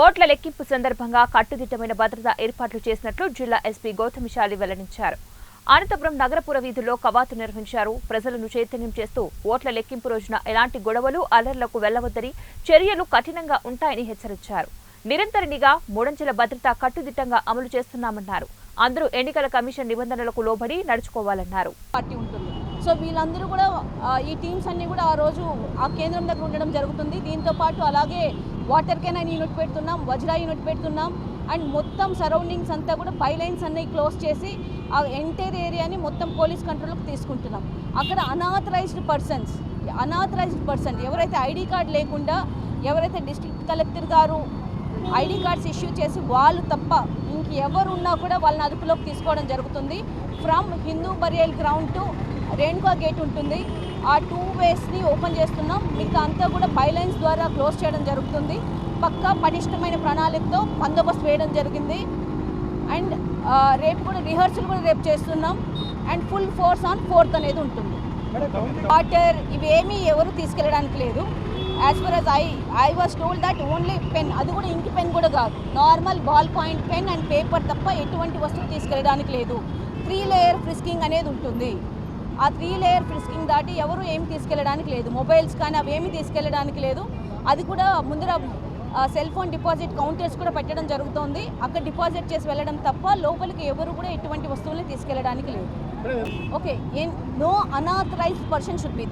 ఓట్ల లెక్కింపు సందర్భంగా కట్టుదిట్టమైన భద్రతా ఏర్పాట్లు చేసినట్లు జిల్లా ఎస్పీ గౌతమిశాలి వెల్లడించారు. అనంతపురం నగరపుర వీధుల్లో కవాతు నిర్వహించారు. ప్రజలను చైతన్యం చేస్తూ ఓట్ల లెక్కింపు రోజున ఎలాంటి గొడవలు అలర్లకు వెళ్ళవద్దని చర్యలు కఠినంగా ఉంటాయని హెచ్చరించారు. నిరంతర నిఘా మూడంచెల భద్రత కట్టుదిట్టంగా అమలు చేస్తున్నామన్నారు. అందరూ ఎన్నికల కమిషన్ నిబంధనలకు లోబడి నడుచుకోవాలన్నారు. సో వీళ్ళందరూ కూడా ఈ టీమ్స్ అన్ని కూడా ఆ రోజు ఆ కేంద్రం దగ్గర ఉండడం జరుగుతుంది. దీంతో పాటు అలాగే వాటర్ కెన్ అని యూనిట్ పెడుతున్నాం వజ్రా యూనిట్ పెడుతున్నాం. అండ్ మొత్తం సరౌండింగ్స్ అంతా కూడా పై లైన్స్ అన్నీ క్లోజ్ చేసి ఆ ఎంటైర్ ఏరియాని మొత్తం పోలీస్ కంట్రోల్కి తీసుకుంటున్నాం. అక్కడ అనాథరైజ్డ్ పర్సన్స్ అనాథరైజ్డ్ పర్సన్ ఎవరైతే ఐడి కార్డ్ లేకుండా ఎవరైతే డిస్ట్రిక్ట్ కలెక్టర్ గారు ఐడి కార్డ్స్ ఇష్యూ చేసి వాళ్ళు తప్ప ఇంకెవరు ఉన్నా కూడా వాళ్ళని అదుపులోకి తీసుకోవడం జరుగుతుంది. From Hindu burial ground to Renuka gate ఉంటుంది. ఆ టూ వేస్ని ఓపెన్ చేస్తున్నాం. మిగతా అంతా కూడా బైలైన్స్ ద్వారా క్లోజ్ చేయడం జరుగుతుంది. పక్కా పటిష్టమైన ప్రణాళికతో బందోబస్తు వేయడం జరిగింది. అండ్ రేపు కూడా రిహర్సల్ కూడా రేపు చేస్తున్నాం. And full force on fourth అనేది ఉంటుంది. వాటర్ ఇవేమీ ఎవరు తీసుకెళ్ళడానికి లేదు. As far as I I was told that only pen అది కూడా ఇంక్ పెన్ కూడా కాదు. Normal ball point pen and paper తప్ప ఎటువంటి వస్తువు తీసుకెళ్ళడానికి లేదు. త్రీ లేయర్ ఫ్రిస్కింగ్ అనేది ఉంటుంది. ఆ త్రీ లేయర్ ఫ్రిస్కింగ్ దాటి ఎవరు ఏమి తీసుకెళ్ళడానికి లేదు. మొబైల్స్ కానీ అవి ఏమి తీసుకెళ్ళడానికి లేదు. అది కూడా ముందర సెల్ ఫోన్ డిపాజిట్ కౌంటర్స్ కూడా పెట్టడం జరుగుతోంది. అక్కడ డిపాజిట్ చేసి వెళ్ళడం తప్ప లోపలికి ఎవరు కూడా ఎటువంటి వస్తువుల్ని తీసుకెళ్ళడానికి లేదు. Okay no unauthorized person should be